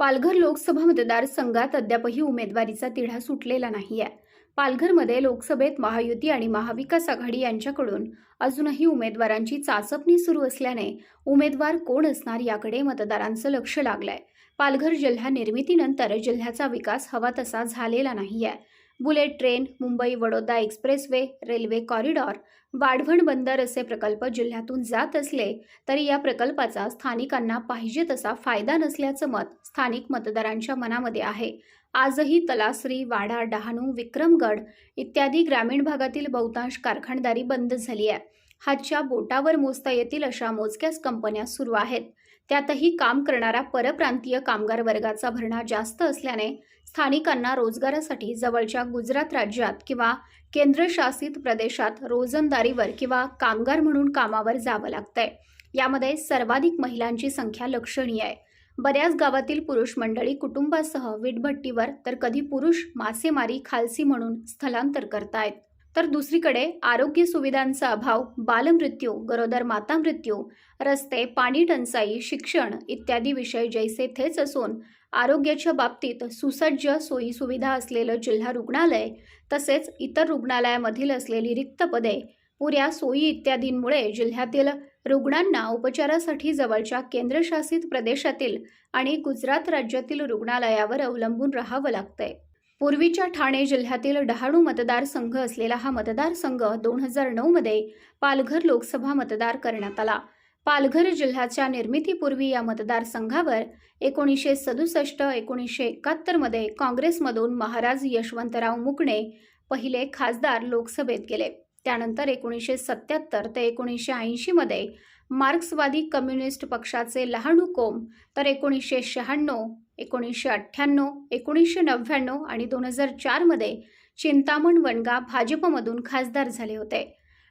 पालघर लोकसभा मतदारसंघात अद्यापही उमेदवारीचा तिढा सुटलेला नाही आहे पालघरमध्ये लोकसभेत महायुती आणि महाविकास आघाडी यांच्याकडून अजूनही उमेदवारांची चाचपणी सुरू असल्याने उमेदवार कोण असणार याकडे मतदारांचं लक्ष लागलंय. पालघर जिल्हा निर्मितीनंतर जिल्ह्याचा विकास हवा तसा झालेला नाही आहे bullet train Mumbai Vadodara expressway railway corridor Vadhavan बंदर असे प्रकल्प जिल्ह्यातून जात असले तरी या प्रकल्पाचा स्थानिकांना पाहिजे तसा फायदा नसल्याचं मत स्थानिक मतदारांच्या मनामध्ये आहे. आजही तलासरी वाडा डहाणू विक्रमगड इत्यादी ग्रामीण भागातील बहुतांश कारखानदारी बंद झाली आहे. हातच्या बोटावर मोजता येतील अशा मोजक्याच कंपन्या सुरू आहेत. त्यातही काम करणारा परप्रांतीय कामगार वर्गाचा भरणा जास्त असल्याने स्थानिकांना रोजगारासाठी जवळच्या गुजरात राज्यात किंवा केंद्रशासित प्रदेशात रोजंदारीवर किंवा कामगार म्हणून कामावर जावं लागतंय. यामध्ये सर्वाधिक महिलांची संख्या लक्षणीय आहे. बऱ्याच गावातील पुरुष मंडळी कुटुंबासह वीटभट्टीवर तर कधी पुरुष मासेमारी खालसी म्हणून स्थलांतर करतायत. तर दुसरीकडे आरोग्य सुविधांचा अभाव बालमृत्यू गरोदर माता मृत्यू रस्ते पाणी टंचाई शिक्षण इत्यादी विषय जैसे थेच असून आरोग्याच्या बाबतीत सुसज्ज सोयीसुविधा असलेलं जिल्हा रुग्णालय तसेच इतर रुग्णालयामधील असलेली रिक्त पदे पुऱ्या सोयी इत्यादींमुळे जिल्ह्यातील रुग्णांना उपचारासाठी जवळच्या केंद्रशासित प्रदेशातील आणि गुजरात राज्यातील रुग्णालयावर अवलंबून राहावं लागतंय. पूर्वीच्या ठाणे जिल्ह्यातील डहाणू मतदारसंघ असलेला हा मतदारसंघ दोन हजार नऊमध्ये पालघर लोकसभा मतदार करण्यात आला. पालघर जिल्ह्याच्या निर्मितीपूर्वी या मतदारसंघावर एकोणीसशे सदुसष्ट एकोणीसशे एकाहत्तरमध्ये काँग्रेसमधून महाराज यशवंतराव मुकणे पहिले खासदार लोकसभेत गेले. त्यानंतर एकोणीसशे सत्याहत्तर ते एकोणीसशे ऐंशीमध्ये मार्क्सवादी कम्युनिस्ट पक्षाचे लहानू कोम तर एकोणीसशे शहाण्णव एकोणीसशे अठ्ठ्याण्णव एकोणीसशे नव्याण्णव आणि दोन हजार चारमध्ये चिंतामण वनगा भाजपमधून खासदार झाले होते.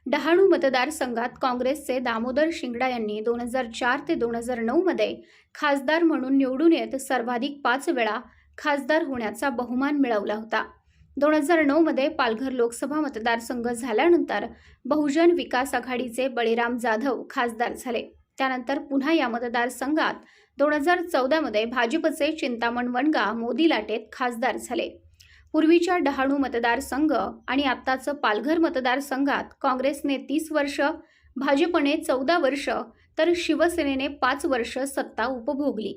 डहाणू मतदारसंघात काँग्रेसचे दामोदर शिंगडा यांनी दोन हजार चार ते दोन हजार नऊमध्ये खासदार म्हणून निवडून येत सर्वाधिक पाच वेळा खासदार होण्याचा बहुमान मिळवला होता. दोन हजार नऊमध्ये पालघर लोकसभा मतदारसंघ झाल्यानंतर बहुजन विकास आघाडीचे बळीराम जाधव खासदार झाले. त्यानंतर पुन्हा या मतदारसंघात दोन हजार चौदामध्ये भाजपचे चिंतामण वणगा मोदी लाटेत खासदार झाले. पूर्वीच्या डहाणू मतदारसंघ आणि आत्ताचं पालघर मतदारसंघात काँग्रेसने तीस वर्ष भाजपने चौदा वर्ष तर शिवसेनेने पाच वर्ष सत्ता उपभोगली.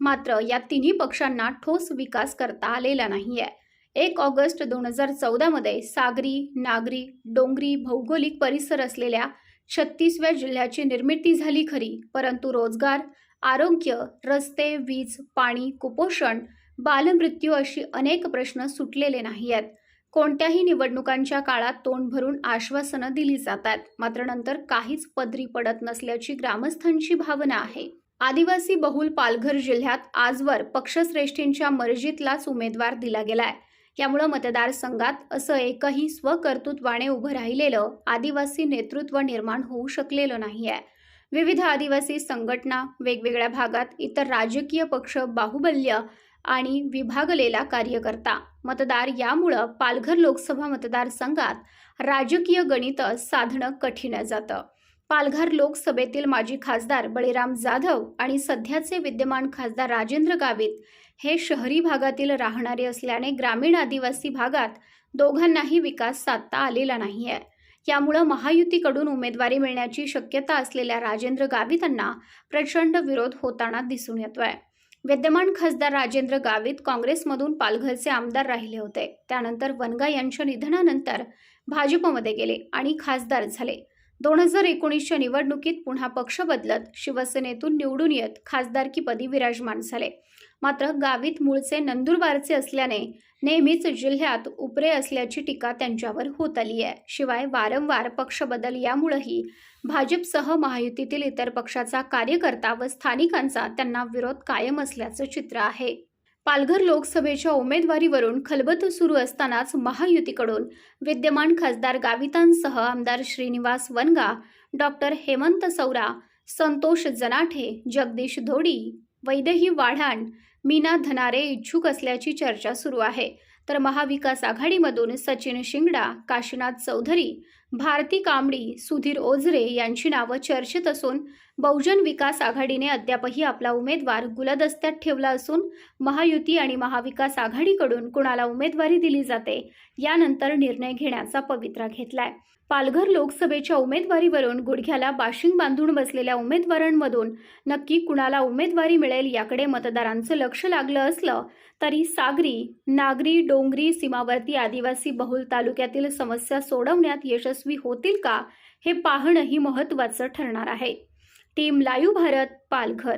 मात्र या तिन्ही पक्षांना ठोस विकास करता आलेला नाही आहे एक ऑगस्ट दोन हजार चौदामध्ये सागरी नागरी डोंगरी भौगोलिक परिसर असलेल्या छत्तीसव्या जिल्ह्याची निर्मिती झाली खरी. परंतु रोजगार आरोग्य रस्ते वीज पाणी कुपोषण बालमृत्यू अशी अनेक प्रश्न सुटलेले नाही आहेत कोणत्याही निवडणुकांच्या काळात तोंड भरून आश्वासनं दिली जातात. मात्र नंतर काहीच पदरी पडत नसल्याची ग्रामस्थांची भावना आहे. आदिवासी बहुल पालघर जिल्ह्यात आजवर पक्षश्रेष्ठींच्या मर्जीतलाच उमेदवार दिला गेलाय. यामुळं मतदारसंघात असं एकही स्वकर्तृत्वाने उभं राहिलेलं आदिवासी नेतृत्व निर्माण होऊ शकलेलं नाही आहे विविध आदिवासी संघटना वेगवेगळ्या भागात इतर राजकीय पक्ष बाहुबल्य आणि विभागलेला कार्यकर्ता. मतदार यामुळं पालघर लोकसभा मतदारसंघात राजकीय गणित साधणं कठीण जातं. पालघर लोकसभेतील माजी खासदार बळीराम जाधव आणि सध्याचे विद्यमान खासदार राजेंद्र गावित हे शहरी भागातील राहणारे असल्याने ग्रामीण आदिवासी भागात दोघांनाही विकास साधता आलेला नाही आहे यामुळं महायुतीकडून उमेदवारी मिळण्याची शक्यता असलेल्या राजेंद्र गावितांना प्रचंड विरोध होताना दिसून येतोय. विद्यमान खासदार राजेंद्र गावित काँग्रेसमधून पालघरचे आमदार राहिले होते. त्यानंतर वनगा यांच्या निधनानंतर भाजपमध्ये गेले आणि खासदार झाले. दोन हजार एकोणीसच्या निवडणुकीत पुन्हा पक्ष बदलत शिवसेनेतून निवडून येत खासदारकीपदी विराजमान झाले. मात्र गावित मूळचे नंदुरबारचे असल्याने नेहमीच जिल्ह्यात उपरे असल्याची टीका त्यांच्यावर होत आली आहे. शिवाय वारंवार पक्ष बदल यामुळेही भाजपसह महायुतीतील इतर पक्षाचा कार्यकर्ता व स्थानिकांचा त्यांना विरोध कायम असल्याचं चित्र आहे. पालघर लोकसभेच्या उमेदवारीवरून खलबत सुरू असतानाच महायुतीकडून विद्यमान खासदार गावितांसह आमदार श्रीनिवास वनगा डॉक्टर हेमंत सौरा संतोष जनाठे जगदीश धोडी वैदेही वाढाण मीना धनारे इच्छुक असल्याची चर्चा सुरू आहे. तर महाविकास आघाडीमधून सचिन शिंगडा काशीनाथ चौधरी भारती कांबडी सुधीर ओझरे यांची नावं चर्चेत असून बहुजन विकास आघाडीने अद्यापही आपला उमेदवार गुलदस्त्यात ठेवला असून महायुती आणि महाविकास आघाडीकडून कुणाला उमेदवारी दिली जाते यानंतर निर्णय घेण्याचा पवित्रा घेतलाय. पालघर लोकसभेच्या उमेदवारीवरून गुडघ्याला बाशिंग बांधून बसलेल्या उमेदवारांमधून नक्की कुणाला उमेदवारी मिळेल याकडे मतदारांचं लक्ष लागलं असलं तरी सागरी नागरी डोंगरी सीमावर्ती आदिवासी बहुल तालुक्यातील समस्या सोडवण्यात यशस्वी यशस्वी होतील का हे पाहणंही महत्त्वाचं ठरणार आहे. Team live Bharat Palghar.